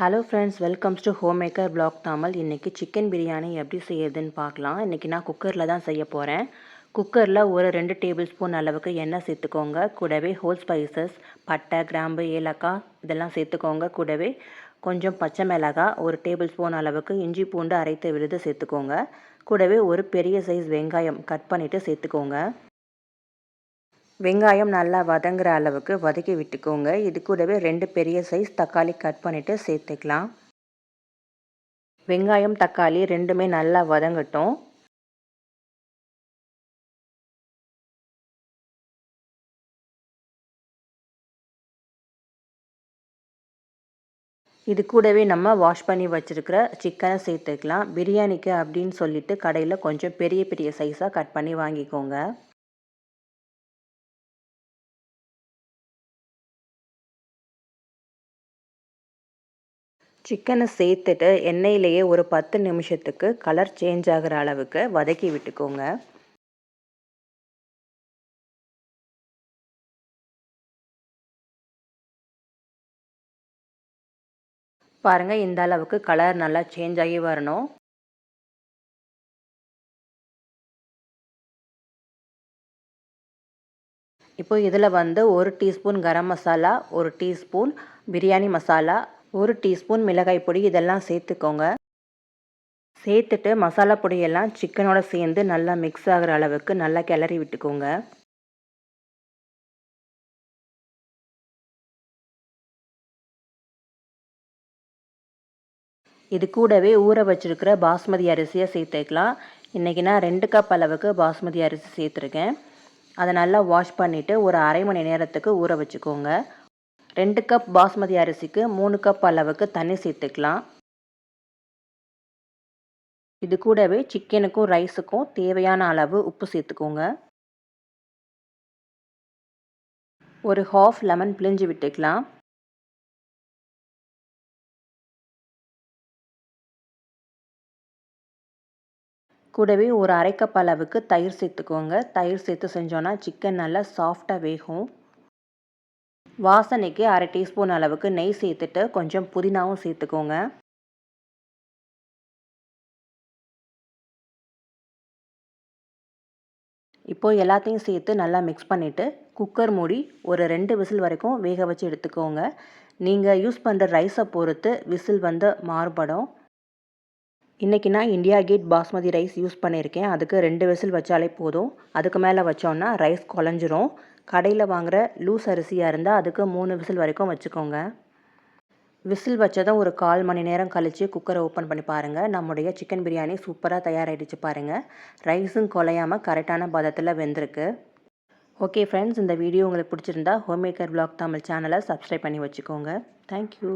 Hello friends welcomes to homemaker blog Thamal இன்றைக்கி chicken biryani எப்படி செய்யுதுன்னு பார்க்கலாம். இன்றைக்கி நான் குக்கரில் தான் செய்ய போகிறேன் குக்கரில் ஒரு ரெண்டு டேபிள் ஸ்பூன் அளவுக்கு எண்ணெய் சேர்த்துக்கோங்க. கூடவே ஹோல் ஸ்பைசஸ் பட்டை கிராம்பு ஏலக்காய் இதெல்லாம் சேர்த்துக்கோங்க. கூடவே கொஞ்சம் பச்சை மிளகாய் ஒரு டேபிள் ஸ்பூன் அளவுக்கு இஞ்சி பூண்டு அரைத்த விழுது சேர்த்துக்கோங்க. கூடவே ஒரு பெரிய சைஸ் வெங்காயம் கட் பண்ணிவிட்டு சேர்த்துக்கோங்க. வெங்காயம் நல்லா வதங்குற அளவுக்கு வதக்கி விட்டுக்கோங்க. இது கூடவே ரெண்டு பெரிய சைஸ் தக்காளி கட் பண்ணிவிட்டு சேர்த்துக்கலாம். வெங்காயம் தக்காளி ரெண்டுமே நல்லா வதங்கட்டும். இது கூடவே நம்ம வாஷ் பண்ணி வச்சுருக்கிற சிக்கனை சேர்த்துக்கலாம். பிரியாணிக்கு அப்படின்னு சொல்லிட்டு கடையில் கொஞ்சம் பெரிய பெரிய சைஸாக கட் பண்ணி வாங்கிக்கோங்க. சிக்கனை சேர்த்துட்டு எண்ணெயிலேயே ஒரு பத்து நிமிஷத்துக்கு கலர் சேஞ்ச் ஆகிற அளவுக்கு வதக்கி விட்டுக்கோங்க. பாருங்கள் இந்த அளவுக்கு கலர் நல்லா சேஞ்ச் ஆகி வரணும். இப்போ இதில் வந்து ஒரு டீஸ்பூன் கரம் மசாலா ஒரு டீஸ்பூன் பிரியாணி மசாலா ஒரு டீஸ்பூன் மிளகாய் பொடி இதெல்லாம் சேர்த்துக்கோங்க. சேர்த்துட்டு மசாலா பொடியெல்லாம் சிக்கனோட சேர்ந்து நல்லா மிக்ஸ் ஆகிற அளவுக்கு நல்லா கிளறி விட்டுக்கோங்க. இது கூடவே ஊற வச்சுருக்கிற பாஸ்மதி அரிசியை சேர்த்துக்கலாம். இன்றைக்கி நான் ரெண்டு கப் அளவுக்கு பாஸ்மதி அரிசி சேர்த்துருக்கேன். அதை நல்லா வாஷ் பண்ணிவிட்டு ஒரு அரை மணி நேரத்துக்கு ஊற வச்சுக்கோங்க. ரெண்டு கப் பாஸ்மதி அரிசிக்கு மூணு கப் அளவுக்கு தண்ணி சேர்த்துக்கலாம். இது கூடவே சிக்கனுக்கும் ரைஸுக்கும் தேவையான அளவு உப்பு சேர்த்துக்கோங்க. ஒரு ஹாஃப் லெமன் பிழிஞ்சு விட்டுக்கலாம். கூடவே ஒரு அரை கப் அளவுக்கு தயிர் சேர்த்துக்கோங்க. தயிர் சேர்த்து செஞ்சோன்னா சிக்கன் நல்லா சாஃப்டாக வேகும். வாசனைக்கு அரை டீஸ்பூன் அளவுக்கு நெய் சேர்த்துட்டு கொஞ்சம் புதினாவும் சேர்த்துக்கோங்க. இப்போது எல்லாத்தையும் சேர்த்து நல்லா மிக்ஸ் பண்ணிவிட்டு குக்கர் மூடி ஒரு ரெண்டு விசில் வரைக்கும் வேக வச்சு எடுத்துக்கோங்க. நீங்கள் யூஸ் பண்ணுற ரைஸை பொறுத்து விசில் வந்து மாறுபடும். இன்றைக்கி நான் India gate basmati rice use பண்ணியிருக்கேன். அதுக்கு ரெண்டு விசில் வச்சாலே போதும். அதுக்கு மேலே வச்சோன்னா ரைஸ் குழஞ்சிரும். கடையில் வாங்குகிற லூஸ் அரிசியாக இருந்தால் அதுக்கு மூணு விசில் வரைக்கும் வச்சுக்கோங்க. விசில் வச்சதும் ஒரு கால் மணி நேரம் கழித்து குக்கரை ஓப்பன் பண்ணி பாருங்கள் நம்முடைய சிக்கன் பிரியாணி சூப்பராக தயாராகிடுச்சு பாருங்கள் ரைஸும் குலையாமல் கரெக்டான பதத்தில் வெந்திருக்கு. ஓகே ஃப்ரெண்ட்ஸ் இந்த வீடியோ உங்களுக்கு பிடிச்சிருந்தா ஹோம் மேக்கர் பிளாக் தமிழ் சேனலை சப்ஸ்கிரைப் பண்ணி வச்சுக்கோங்க. தேங்க்யூ